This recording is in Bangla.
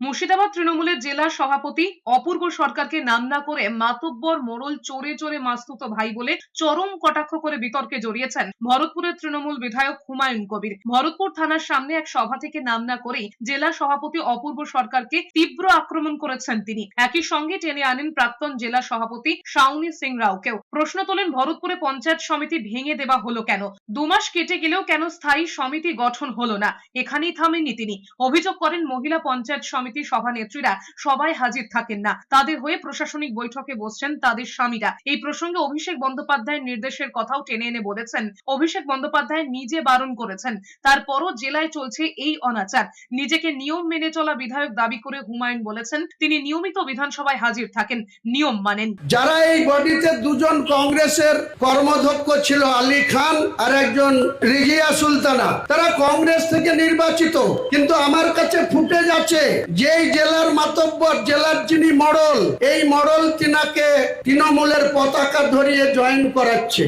মুর্শিদাবাদ তৃণমূলের জেলা সভাপতি অপূর্ব সরকারকে নাম না করে মাতব্বর মোড়ল চোরে চোরে মাস্তুত ভাই বলে চরম কটাক্ষ করে বিতর্কে জড়িয়েছেন ভরতপুরের তৃণমূল বিধায়ক হুমায়ুন কবির। ভরতপুর থানার সামনে এক সভা থেকে নাম না করেই জেলা সভাপতি অপূর্ব সরকারকে তীব্র আক্রমণ করেছেন তিনি। একই সঙ্গে টেনে আনেন প্রাক্তন জেলা সভাপতি শাউনি সিং রাওকেও। প্রশ্ন তোলেন, ভরতপুরে পঞ্চায়েত সমিতি ভেঙে দেওয়া হলো কেন? দুমাস কেটে গেলেও কেন স্থায়ী সমিতি গঠন হলো না? এখানেই থামেননি তিনি। অভিযোগ করেন, মহিলা পঞ্চায়েত সমিতির সভানেত্রীরা সবাই হাজির থাকেন না। তাদের হয়ে প্রশাসনিক বৈঠকে বসছেন তাদের স্বামীরা। এই প্রসঙ্গে অভিষেক বন্দ্যোপাধ্যায়ের নির্দেশের কথাও টেনে এনে বলেছেন, অভিষেক বন্দ্যোপাধ্যায় নিজে বারণ করেছেন। তারপরও জেলায় চলছে এই অনাচার। নিজেকে নিয়ম মেনে চলা বিধায়ক দাবি করে হুমায়ুন বলেছেন, তিনি নিয়মিত বিধানসভায় হাজির থাকেন। নিয়ম মানেন। যারা এই বডিতে দুজন কংগ্রেসের কর্মধ্যক্ষ ছিল, আলী খান আর একজন রিজিয়া সুলতানা, তারা কংগ্রেস থেকে নির্বাচিত। কিন্তু আমার কাছে ফুটেজ আছে যেই জেলার মাতব্বর জেলার যিনি মডল এই মডল তিনাকে তৃণমূলের পতাকা ধরিয়ে জয়েন করাচ্ছে।